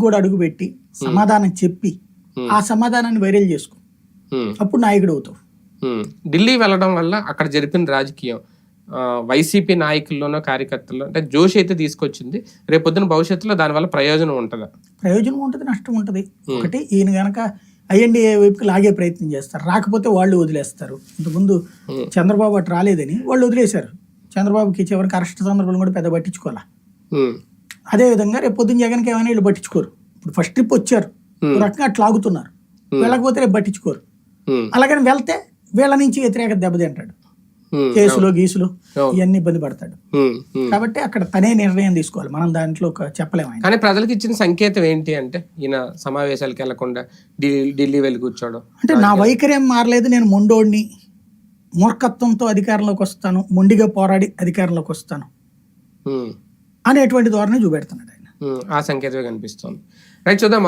కూడా అడుగుపెట్టి సమాధానం చెప్పి ఆ సమాధానాన్ని వైరల్ చేసుకో. అప్పుడు నాయకుడు అవుతావు. ఢిల్లీ వెళ్ళడం వల్ల అక్కడ జరిపిన రాజకీయం వైసీపీ నాయకుల్లోనో కార్యకర్తల్లో అంటే జోష్ అయితే తీసుకొచ్చింది. రేపొద్దున భవిష్యత్తులో దానివల్ల ప్రయోజనం ఉంటుందా? ప్రయోజనం ఉంటుంది నష్టం ఉంటుంది. ఒకటి ఈయన గనక ఐఎన్డిఏ వైపుకి లాగే ప్రయత్నం చేస్తారు. రాకపోతే వాళ్ళు వదిలేస్తారు. ఇంతకుముందు. చంద్రబాబు అటు రాలేదని వాళ్ళు వదిలేశారు. చంద్రబాబుకి చివరికి అరెస్ట్ సందర్భంలో కూడా పెద్ద పట్టించుకోవాలా? అదేవిధంగా రేపు పొద్దున్న జగన్కి ఏమైనా వీళ్ళు పట్టించుకోరు. ఇప్పుడు ఫస్ట్ ట్రిప్ వచ్చారు. రకంగా అట్లా ఆగుతున్నారు. వెళ్ళకపోతే రేపు పట్టించుకోరు. అలాగని వెళ్తే వీళ్ళ నుంచి వ్యతిరేక దెబ్బతింటాడు కేసులు గీసులు. ఇవన్నీ ఇబ్బంది పడతాడు. కాబట్టి అక్కడ తనే నిర్ణయం తీసుకోవాలి. మనం దాంట్లో చెప్పలేము కానీ ప్రజలకు ఇచ్చిన సంకేతం ఏంటి అంటే ఈయన సమావేశాలకు వెళ్ళకుండా ఢిల్లీ వెళ్ళి కూర్చోవడం అంటే నా వైఖరి ఏం మారలేదు. నేను మొండోడిని మూర్ఖత్వంతో అధికారంలోకి వస్తాను. మొండిగా పోరాడి అధికారంలోకి వస్తాను. అనేటువంటి ధోరణి చూపెడుతున్నాడు ఆయన. ఆ సంకేతమే కనిపిస్తోంది. రైట్ చూద్దాం.